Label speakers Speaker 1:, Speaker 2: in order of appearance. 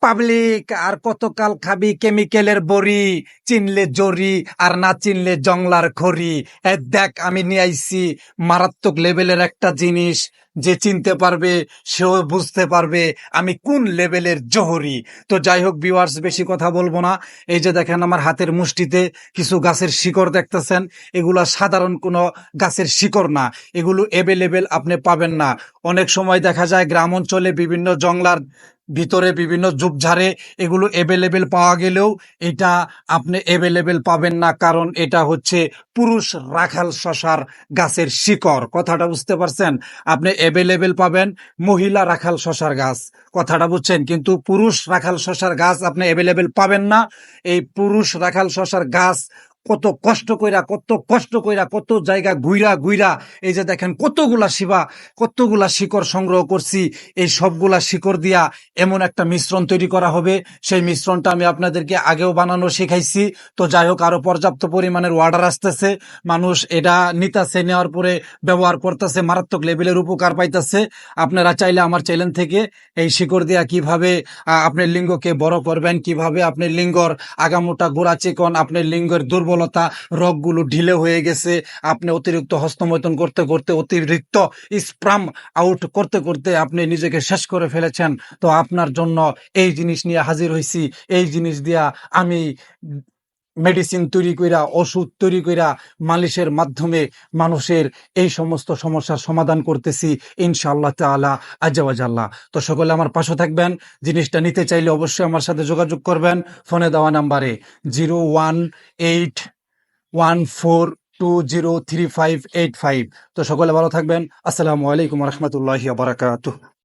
Speaker 1: Public আর কতকাল খাবি কেমিক্যালের বড়ি, চিনলে জরি আর না চিনলে জংলার খড়ি। এ, দেখ, আমি নিয়ে আইসি মারাত্মক লেভেলের একটা জিনিস। যে চিনতে পারবে, সেও বুঝতে পারবে আমি কোন লেভেলের জহরি। তো যাই হোক ভিউয়ার্স বেশি কথা বলব না। এই যে দেখেন আমার হাতের মুষ্টিতে কিছু গাছের শিকড় দেখতেছেন। এগুলো সাধারণ কোনো গাছের শিকড় না। এগুলো এভেলেবেল আপনি পাবেন না। অনেক সময় দেখা যায় গ্রাম অঞ্চলে বিভিন্ন জংলার ভিতরে বিভিন্ন ঝোপঝাড়ে এগুলো এভেলেবেল পাওয়া গেলেও এটা আপনি এভেলেবেল পাবেন না। কারণ এটা হচ্ছে পুরুষ রাখাল শশার গাছের শিকড়। কথাটা বুঝতে পারছেন? আপনি এভেলেবেল পাবেন মহিলা রাখাল শশার গাছ। কথাটা বুঝছেন? কিন্তু পুরুষ রাখাল শশার গাছ আপনি এভেলেবেল পাবেন না। এই পুরুষ রাখাল শশার গাছ কত কষ্ট কইরা, কত কষ্ট কইরা, কত জায়গা গুইরা গুইরা এই যে দেখেন কতগুলা শিবা, কতগুলা শিকড় সংগ্রহ করছি, এই সবগুলা শিকড় দিয়া এমন একটা মিশ্রণ তৈরি করা হবে। সেই মিশ্রণটা আমি আপনাদেরকে আগেও বানানো শিখাইছি। তো যাই হোক, আরও পর্যাপ্ত পরিমাণের অর্ডার আসতেছে। মানুষ এটা নিতাছে, নেওয়ার পরে ব্যবহার করতেছে, মারাত্মক লেভেলের উপকার পাইতেছে। আপনারা চাইলে আমার চ্যানেল থেকে এই শিকড় দিয়া কীভাবে আপনার লিঙ্গকে বড় করবেন, কীভাবে আপনার লিঙ্গর আগামোটা গোড়া চিকন, আপনার লিঙ্গের দুর্বলতা রোগগুলো ঢিলে হয়ে গেছে। আপনি অতিরিক্ত হস্তমৈথন করতে করতে অতিরিক্ত স্প্রাম আউট করতে করতে আপনি নিজেকে শেষ করে ফেলেছেন। তো আপনার জন্য এই জিনিস নিয়ে হাজির হয়েছি এই জিনিস দিয়া আমি মেডিসিন তৈরি কইরা, ওষুধ তৈরি কইরা মালিশের মাধ্যমে মানুষের এই সমস্ত সমস্যার সমাধান করতেছি ইনশাআল্লাহ তাআলা আজ্জাওয়াজাল্লাহ তো সকলে আমার পাশে থাকবেন, জিনিসটা নিতে চাইলে অবশ্যই আমার সাথে যোগাযোগ করবেন, ফোনে দেওয়া নাম্বারে zero one eight one four two zero three five eight five. তো সকলে ভালো থাকবেন, আসসালামু আলাইকুম রহমতুল্লাহ বারাকাতুহ।